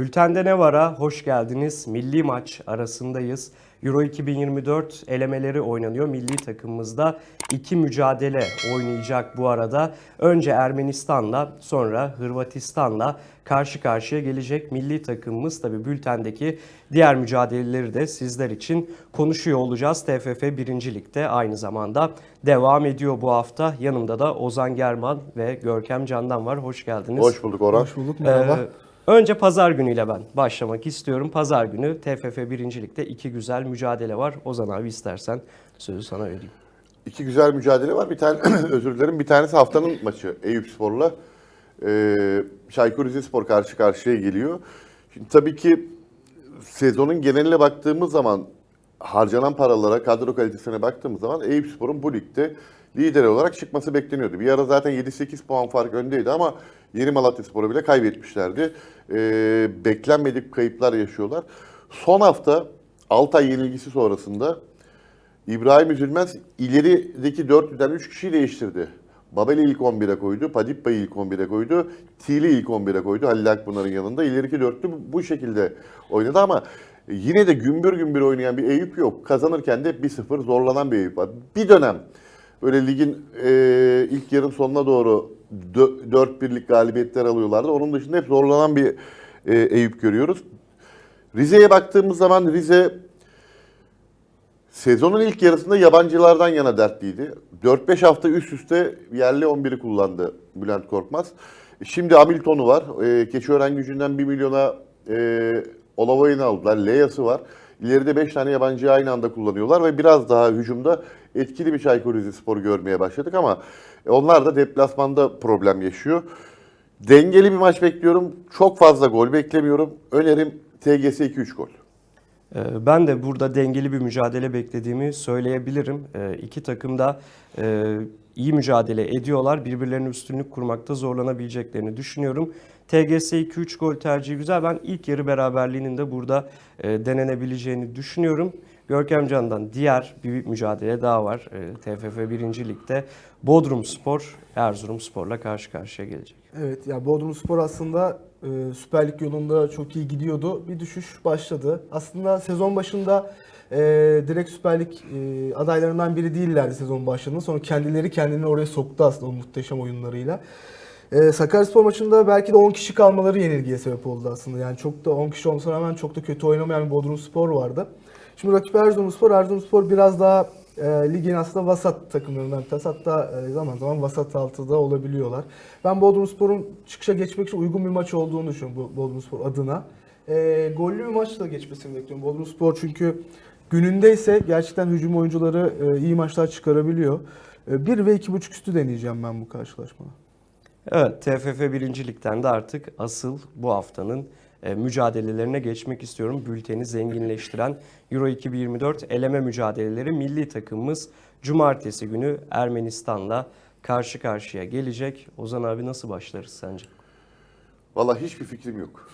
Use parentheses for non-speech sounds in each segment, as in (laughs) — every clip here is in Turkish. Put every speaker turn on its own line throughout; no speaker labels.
Bültende ne vara? Hoş geldiniz. Milli maç arasındayız. Euro 2024 elemeleri oynanıyor. Milli takımımızda iki mücadele oynayacak bu arada. Önce Ermenistan'la sonra Hırvatistan'la karşı karşıya gelecek milli takımımız. Tabi bültendeki diğer mücadeleleri de sizler için konuşuyor olacağız. TFF 1. Lig'de aynı zamanda devam ediyor bu hafta. Yanımda da Ozan German ve Görkem Candan var. Hoş geldiniz.
Hoş bulduk Orhan.
Hoş bulduk merhaba.
Ee, önce pazar günüyle ben başlamak istiyorum. Pazar günü TFF 1. Lig'de iki güzel mücadele var. Ozan abi istersen sözü sana vereyim.
İki güzel mücadele var. Bir tane (clears throat) özür dilerim. Bir tanesi haftanın maçı Eyüp Spor'la. Ee, Çaykur Rizespor karşı karşıya geliyor. Şimdi tabii ki sezonun geneline baktığımız zaman harcanan paralara, kadro kalitesine baktığımız zaman Eyüp Spor'un bu ligde lider olarak çıkması bekleniyordu. Bir ara zaten 7-8 puan fark öndeydi ama Yeni Malatya Spor'u bile kaybetmişlerdi. Ee, beklenmedik kayıplar yaşıyorlar. Son hafta Altay yenilgisi sonrasında İbrahim Üzülmez ilerideki 4'lüden 3 kişiyi değiştirdi. Babel'i ilk 11'e koydu, Padippa'yı ilk 11'e koydu, Til'i ilk 11'e koydu Halil Akpınar'ın yanında. İleriki dörtlü bu şekilde oynadı ama yine de gümbür gümbür oynayan bir Eyüp yok. Kazanırken de 1-0 zorlanan bir Eyüp var. Bir dönem böyle ligin e, ilk yarım sonuna doğru 4-1'lik galibiyetler alıyorlardı. Onun dışında hep zorlanan bir e, Eyüp görüyoruz. Rize'ye baktığımız zaman Rize Sezonun ilk yarısında yabancılardan yana dertliydi. 4-5 hafta üst üste yerli 11'i kullandı Bülent Korkmaz. Şimdi Hamilton'u var. E, Keçiören gücünden 1 milyona e, Olavay'ını aldılar. Leyası var. İleride 5 tane yabancıyı aynı anda kullanıyorlar ve biraz daha hücumda etkili bir Çaykur Rizespor görmeye başladık ama onlar da deplasmanda problem yaşıyor. Dengeli bir maç bekliyorum. Çok fazla gol beklemiyorum. Önerim TGS 2-3 gol.
Ee, Ben de burada dengeli bir mücadele beklediğimi söyleyebilirim. Ee, İki takım da e, iyi mücadele ediyorlar. Birbirlerine üstünlük kurmakta zorlanabileceklerini düşünüyorum. TGS 2-3 gol tercihi güzel. Ben ilk yarı beraberliğinin de burada e, denenebileceğini düşünüyorum. Görkem Can'dan diğer bir mücadele daha var. E, TFF 1. Lig'de Bodrum Spor, Erzurum Spor'la karşı karşıya gelecek.
Evet ya Bodrum Spor aslında e, Süper Lig yolunda çok iyi gidiyordu. Bir düşüş başladı. Aslında sezon başında e, direkt Süper Lig e, adaylarından biri değillerdi sezon başladığında. Sonra kendileri kendini oraya soktu aslında o muhteşem oyunlarıyla. E, Sakaryaspor maçında belki de 10 kişi kalmaları yenilgiye sebep oldu aslında. Yani çok da 10 kişi olmasına rağmen çok da kötü oynamayan bir Bodrum Spor vardı. Şimdi rakip Erzurumspor. Erzurumspor biraz daha e, ligin aslında vasat takımlarından bir tanesi. Hatta e, zaman zaman vasat altıda olabiliyorlar. Ben Bodrumspor'un çıkışa geçmek için uygun bir maç olduğunu düşünüyorum Bodrumspor adına. E, gollü bir maçla geçmesini bekliyorum. Bodrumspor çünkü günündeyse gerçekten hücum oyuncuları e, iyi maçlar çıkarabiliyor. E, 1 ve 2.5 üstü deneyeceğim ben bu karşılaşmada.
Evet, TFF 1. Lig'den de artık asıl bu haftanın mücadelelerine geçmek istiyorum. Bülteni zenginleştiren Euro 2024 eleme mücadeleleri milli takımımız Cumartesi günü Ermenistan'la karşı karşıya gelecek. Ozan abi nasıl başlarız sence?
Vallahi hiçbir fikrim yok.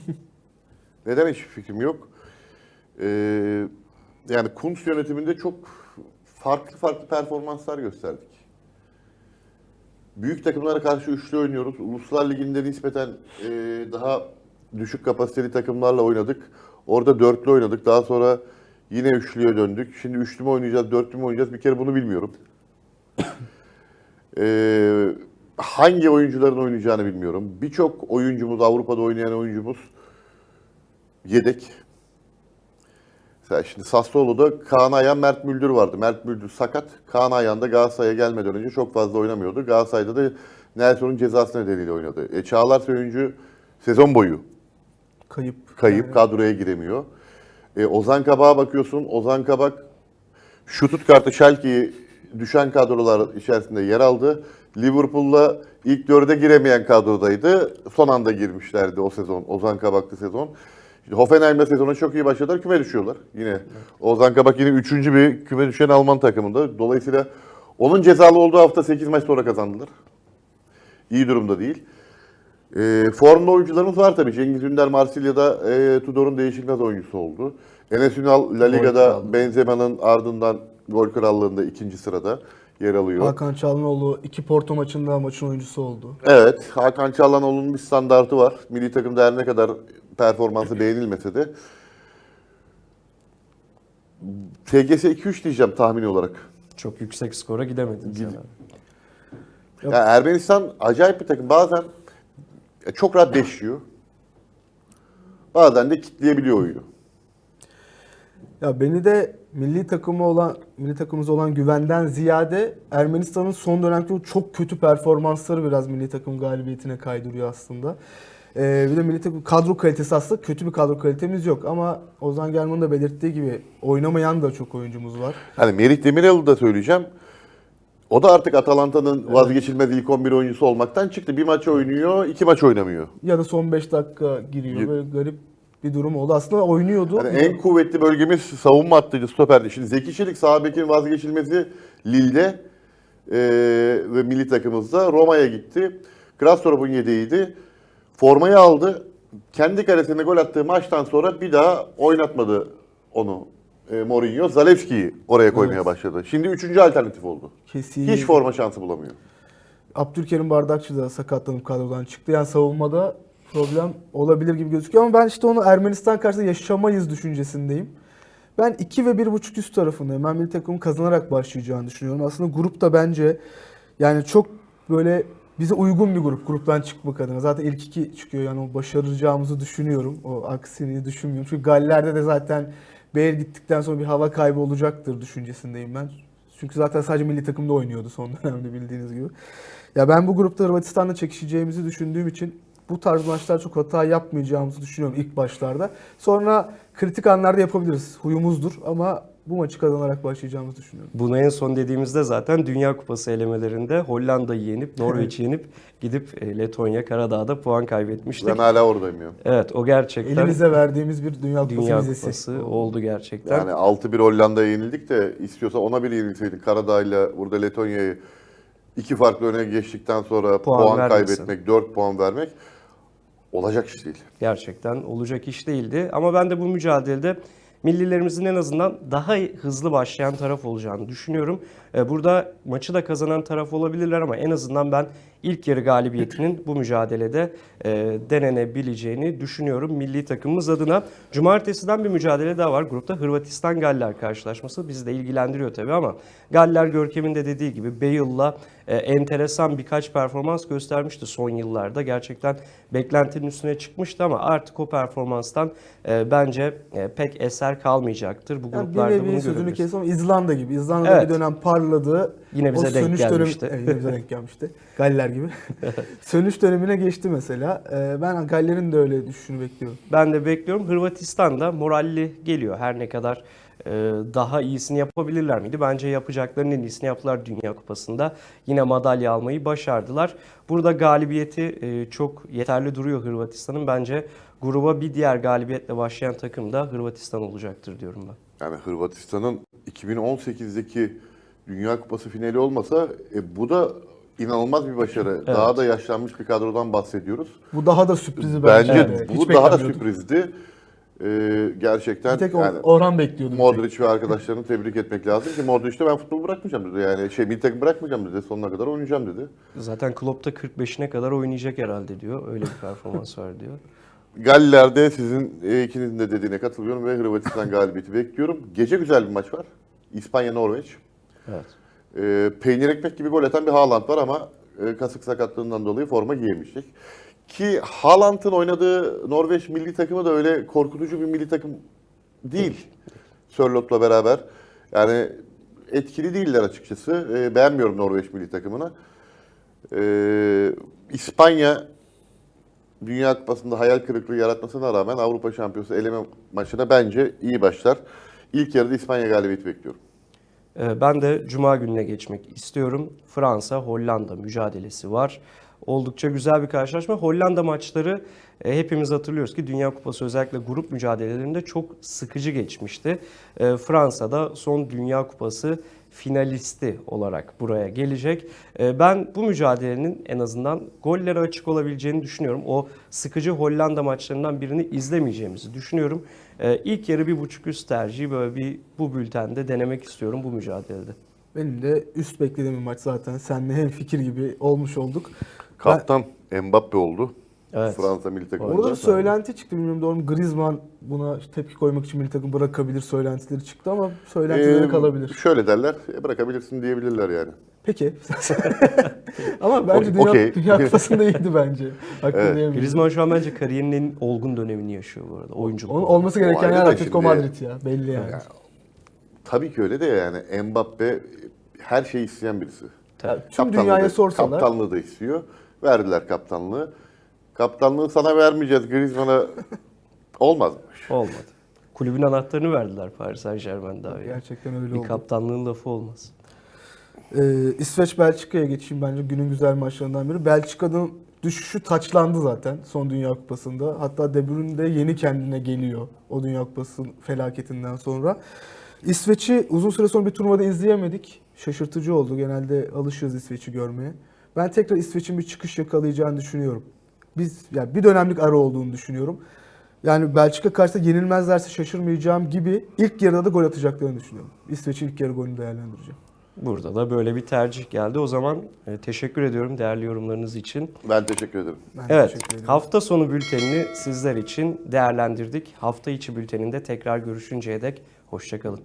(laughs) Neden hiçbir fikrim yok? Ee, yani Kuntz yönetiminde çok farklı farklı performanslar gösterdik. Büyük takımlara karşı üçlü oynuyoruz. Uluslar Ligi'nde nispeten e, daha düşük kapasiteli takımlarla oynadık. Orada dörtlü oynadık. Daha sonra yine üçlüye döndük. Şimdi üçlü mü oynayacağız, dörtlü mü oynayacağız bir kere bunu bilmiyorum. (coughs) Ee, hangi oyuncuların oynayacağını bilmiyorum. Birçok oyuncumuz, Avrupa'da oynayan oyuncumuz yedek. Mesela şimdi Sassuolo'da Kaan Ayhan, Mert Müldür vardı. Mert Müldür sakat. Kaan Ayhan da Galatasaray'a gelmeden önce çok fazla oynamıyordu. Galatasaray'da da Nelson'un cezası nedeniyle oynadı. E, Çağlar Söyüncü sezon boyu
Kayıp.
kayıp,
Yani
kadroya giremiyor. E, Ozan Kabak'a bakıyorsun. Ozan Kabak Stuttgart'ta Schalke'yi düşen kadrolar içerisinde yer aldı. Liverpool'la ilk dörde giremeyen kadrodaydı. Son anda girmişlerdi o sezon. Ozan Kabak'lı sezon. Hoffenheim'le sezona çok iyi başladılar. Küme düşüyorlar yine. Ozan Kabak yine üçüncü bir küme düşen Alman takımında. Dolayısıyla onun cezalı olduğu hafta 8 maç sonra kazandılar. İyi durumda değil. E, formda oyuncularımız var tabii. Cengiz Ünder Marsilya'da e, Tudor'un değişilmez oyuncusu oldu. Enes Ünal La Liga'da. Benzema'nın ardından gol krallığında ikinci sırada. yer alıyor.
Hakan Çalhanoğlu iki Porto maçında maçın oyuncusu oldu.
Evet, Hakan Çalhanoğlu'nun bir standartı var. Milli takımda her ne kadar performansı beğenilmese de. TGS 2-3 diyeceğim tahmini olarak.
Çok yüksek skora gidemediniz
Gid-. Yani Ermenistan acayip bir takım. Bazen çok rahat beşliyor. Bazen de kitleyebiliyor oyunu.
Ya beni de milli takımı olan milli takımımız olan güvenden ziyade Ermenistan'ın son dönemde çok kötü performansları biraz milli takım galibiyetine kaydırıyor aslında. Ee, bir de milli takım kadro kalitesi aslında kötü bir kadro kalitemiz yok ama Ozan German'ın da belirttiği gibi oynamayan da çok oyuncumuz var.
Hani Merih Demirel'i da söyleyeceğim. O da artık Atalanta'nın vazgeçilmez ilk 11 oyuncusu olmaktan çıktı. Bir maç oynuyor, iki maç oynamıyor.
Ya da son 5 dakika giriyor.
Gir-
Böyle garip bir durum oldu. Aslında oynuyordu.
Yani en kuvvetli bölgemiz savunma hattıydı, stoperdi. Şimdi Zeki Çelik sağ bekin vazgeçilmezi Lille'de eee, ve milli takımımızda Roma'ya gitti. Krastorp'un yedeğiydi. Formayı aldı. Kendi kalesine gol attığı maçtan sonra bir daha oynatmadı onu e, Mourinho. Zalewski'yi oraya koymaya
Evet.
başladı. Şimdi üçüncü alternatif oldu.
Kesinlikle.
Hiç forma şansı bulamıyor.
Abdülkerim Bardakçı da sakatlanıp kadrodan çıktı. Yani savunmada problem olabilir gibi gözüküyor ama ben işte onu Ermenistan karşısında yaşamayız düşüncesindeyim. Ben 2 ve 1.5 üst tarafındayım. Ben milli takımın kazanarak başlayacağını düşünüyorum. Aslında grup da bence yani çok böyle bize uygun bir grup gruptan çıkmak adına. Zaten ilk iki çıkıyor yani o başaracağımızı düşünüyorum. O aksini düşünmüyorum. Çünkü Galler'de de zaten Bale gittikten sonra bir hava kaybı olacaktır düşüncesindeyim ben. Çünkü zaten sadece milli takımda oynuyordu son (laughs) dönemde bildiğiniz gibi. Ya ben bu grupta Hırvatistan'la çekişeceğimizi düşündüğüm için bu tarz maçlar çok hata yapmayacağımızı düşünüyorum ilk başlarda. Sonra kritik anlarda yapabiliriz. Huyumuzdur ama bu maçı kazanarak başlayacağımızı düşünüyorum.
Bunu en son dediğimizde zaten Dünya Kupası elemelerinde Hollanda'yı yenip, Norveç'i (laughs) yenip gidip e, Letonya Karadağ'da puan kaybetmiştik.
Ben hala oradayım ya.
Evet o gerçekten
Elimize verdiğimiz bir Dünya Kupası
Dünya
vizesi.
Kupası oldu gerçekten.
Yani 6-1 Hollanda'ya yenildik de istiyorsa ona bir yenilseydik. Karadağ'la burada Letonya'yı iki farklı öne geçtikten sonra
Puan
puan,
vermesin.
kaybetmek, 4 puan vermek olacak iş değil.
Gerçekten olacak iş değildi. Ama ben de bu mücadelede millilerimizin en azından daha hızlı başlayan taraf olacağını düşünüyorum. Ee, Burada maçı da kazanan taraf olabilirler ama en azından ben ilk yarı galibiyetinin bu mücadelede e, denenebileceğini düşünüyorum milli takımımız adına. Cumartesiden bir mücadele daha var. Grupta Hırvatistan-Galler karşılaşması bizi de ilgilendiriyor tabii ama Galler Görkem'in de dediği gibi Bale'la e, enteresan birkaç performans göstermişti son yıllarda. Gerçekten beklentinin üstüne çıkmıştı ama artık o performanstan e, bence e, pek eser kalmayacaktır. Bu
Yani bir
gruplarda
nevi
bunu
sözünü ama İzlanda gibi. İzlanda'da
Evet.
bir dönem parladı.
Yine bize
O
denk gelmişti.
Dönemi, Evet, yine bize denk gelmişti. Galler (laughs) gibi. (laughs) sönüş dönemine geçti mesela. Ee, Ben Galler'in de öyle düşünü bekliyorum.
Ben de bekliyorum. Hırvatistan da moralli geliyor. Her ne kadar e, daha iyisini yapabilirler miydi? Bence yapacaklarının en iyisini yaptılar Dünya Kupası'nda. Yine madalya almayı başardılar. Burada galibiyeti e, çok yeterli duruyor Hırvatistan'ın. Bence gruba bir diğer galibiyetle başlayan takım da Hırvatistan olacaktır diyorum ben.
Yani Hırvatistan'ın 2018'deki Dünya Kupası finali olmasa e, bu da inanılmaz bir başarı. Daha da yaşlanmış bir kadrodan bahsediyoruz.
Bu daha da sürprizi bence.
Bence
Evet,
bu
hiç
daha da sürprizdi. Ee, gerçekten
Bir tek
yani
Orhan bekliyordum.
Modric ve arkadaşlarını tebrik etmek lazım ki Modric de ben futbolu bırakmayacağım dedi. Yani şey milli takım bırakmayacağım dedi. Sonuna kadar oynayacağım dedi.
Zaten Klopp da 45'ine kadar oynayacak herhalde diyor. Öyle bir performans var diyor. (laughs)
Galler'de sizin e, ikinizin de dediğine katılıyorum ve Hırvatistan galibiyeti bekliyorum. Gece güzel bir maç var. İspanya-Norveç.
Evet.
Ee, peynir ekmek gibi gol atan bir Haaland var ama e, kasık sakatlığından dolayı forma giyemiştik. Ki Haaland'ın oynadığı Norveç milli takımı da öyle korkutucu bir milli takım değil. Sörlot'la beraber. Yani etkili değiller açıkçası. Ee, beğenmiyorum Norveç milli takımını. Ee, İspanya Dünya Kupası'nda hayal kırıklığı yaratmasına rağmen Avrupa Şampiyonası eleme maçına bence iyi başlar. İlk yarıda İspanya galibiyeti bekliyorum.
Ee, Ben de Cuma gününe geçmek istiyorum. Fransa-Hollanda mücadelesi var. Oldukça güzel bir karşılaşma. Hollanda maçları e, hepimiz hatırlıyoruz ki Dünya Kupası özellikle grup mücadelelerinde çok sıkıcı geçmişti. E, Fransa'da son Dünya Kupası finalisti olarak buraya gelecek. E, Ben bu mücadelenin en azından gollere açık olabileceğini düşünüyorum. O sıkıcı Hollanda maçlarından birini izlemeyeceğimizi düşünüyorum. E, İlk yarı bir buçuk üst tercihi böyle bir bu bültende denemek istiyorum bu mücadelede.
Benim de üst beklediğim bir maç zaten. Seninle hem fikir gibi olmuş olduk.
Kaptan Mbappe oldu.
Evet.
Fransa milli takımında.
Orada bir söylenti çıktı bilmiyorum doğru mu? Griezmann buna işte tepki koymak için milli takım bırakabilir söylentileri çıktı ama söylentilere
Ee,
kalabilir.
Şöyle derler, "E, bırakabilirsin diyebilirler yani.
Peki. (laughs) ama bence Dünya,
okey.
Dünya Kupası'nda iyiydi bence. Hakkını (laughs)
Evet.
diyebilirim.
Griezmann şu an bence kariyerinin en olgun dönemini yaşıyor bu arada. Oyunculuk.
Onun
olarak.
olması gereken
ayrı
yer
da
Atletico
şimdi-
Madrid ya. Belli yani.
Tabii ki öyle de yani Mbappe her şeyi isteyen birisi.
Tabii.
Tüm
Kaptanlığı
dünyaya
da-
sorsalar.
Kaptanlığı da istiyor. Verdiler kaptanlığı. Kaptanlığı sana vermeyeceğiz Griezmann'a (laughs) olmazmış.
Olmadı. Kulübün anahtarını verdiler Paris Saint Germain daha iyi.
Gerçekten öyle
Bir
oldu.
kaptanlığın lafı olmaz.
Ee, İsveç Belçika'ya geçeyim bence günün güzel maçlarından biri. Belçika'nın düşüşü taçlandı zaten son Dünya Kupası'nda. Hatta De Bruyne de yeni kendine geliyor o Dünya Kupası felaketinden sonra. İsveç'i uzun süre sonra bir turnuvada izleyemedik. Şaşırtıcı oldu. Genelde alışıyoruz İsveç'i görmeye. Ben tekrar İsveç'in bir çıkış yakalayacağını düşünüyorum. Biz yani bir dönemlik ara olduğunu düşünüyorum. Yani Belçika karşısında yenilmezlerse şaşırmayacağım gibi ilk yarıda da gol atacaklarını düşünüyorum. İsveç'in ilk yarı golünü değerlendireceğim.
Burada da böyle bir tercih geldi. O zaman e, teşekkür ediyorum değerli yorumlarınız için.
Ben teşekkür ederim.
Ben
Evet,
teşekkür ederim.
hafta sonu bültenini sizler için değerlendirdik. Hafta içi bülteninde tekrar görüşünceye dek hoşçakalın.